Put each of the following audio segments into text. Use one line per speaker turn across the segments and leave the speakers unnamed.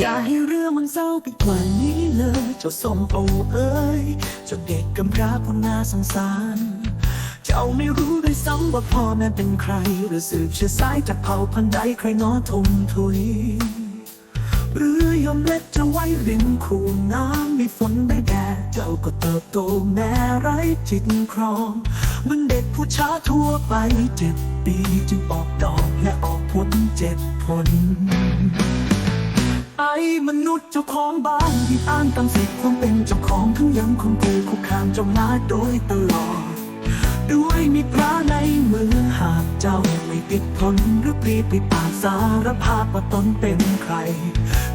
อย่าให้เรื่องมันเศร้าไปกว่านี้เลย เจ้าส้มโอเอ้ย เจ้าเด็กกำพร้าผู้น่าสงสาร เจ้าไม่รู้ด้วยซ้ำว่าพ่อแม่เป็นใคร หรือสืบเชื้อสายจากเผ่าพันธุ์ใดใครน้อทมทุยเรือยอมเล็ดจะไว้ริมคูน้ำมีฝนได้แดดเจ้าก็เติบโตแม้ไร้จิตครองมันเด็กผู้ช้าทั่วไปเจ็ดปีจึงออกดอกและออกผลเจ็ดผล ไอ้มนุษย์เจ้าของบ้านที่อ้างตามสิทธิ์ความเป็นเจ้าของทั้งยังคงถูคุกคามจงนาโดยตลอด ด้วยมีพระในมือหากเจ้าไม่ติดทนหรือปรีปิดปากสารภาพว่าตนเป็นใคร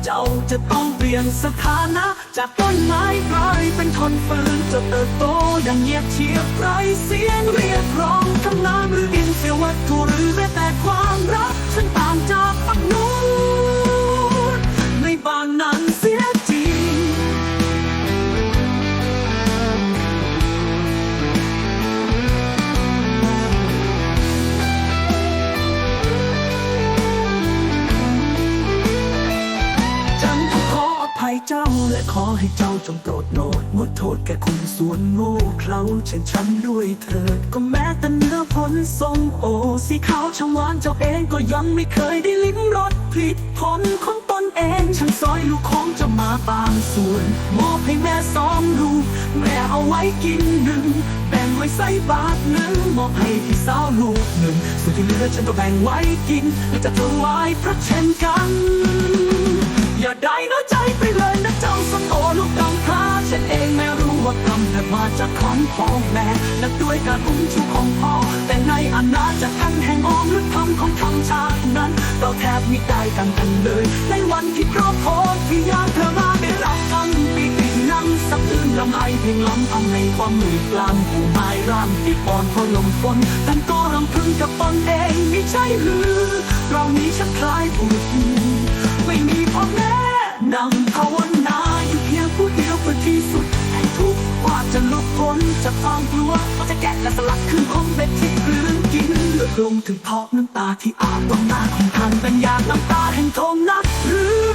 เจ้าจะต้องเปลี่ยนสถานะ จากต้นไม้กลายเป็นคนฟืนจะเติบโตดังเงียบเชียบไร้เสียงเรียกร้องคำนามหรืออินเสียวัตถุหรือแม้แต่ความรักฉันต่างจาก เจ้าและขอให้เจ้าจงโปรดโนดงดโทษแก่คนส่วนโง่เขลาเช่นฉันด้วยเถิดก็แม้แต่เนื้อผลทรงโอสีขาวช่างหวานเจ้าเองก็ยังไม่เคยได้ลิ้มรสผลิตผลของตนเองฉันซอยลูกของจะมาบางส่วนมอบให้แม่สองลูกแม่เอาไว้กินหนึ่งแบ่งไว้ใส่บาทหนึ่งมอบให้พี่สาวลูกหนึ่งส่วนที่เหลือฉันก็แบ่งไว้กินและจะถวายพระเช่นกัน รู้ว่ากำเนิดมาจากของพ่อแม่นับด้วยการอุ้มชูของพ่อ แต่ในอาณาจักรทันแห่งออมลึกธรรมของธรรมชาตินั้น เราแทบไมิได้กันกันเลย ในวันที่ครอบครองที่ยามเธอมาได้รับคำปีตินั้นสับตื่นลำไอเพียงล้ำทำในความมืดกลางผู้ไม้ร่างที่ปอนพราะลมฝนแต่ก็รำพึงกับตนเองไม่ใช่หรือ เรานี้ฉันคล้ายผู้หญิงไม่มีพ่อแม่นำภาวน นจากความกลัวเขาจะแกะและสลักขึ้นห้องเบ็ดที่กลืนกินเลือดลงถึงพอกน้ำตาที่อาบตรงหน้าของท่านเป็นยาน้ำตาแห่งทงนักหรือ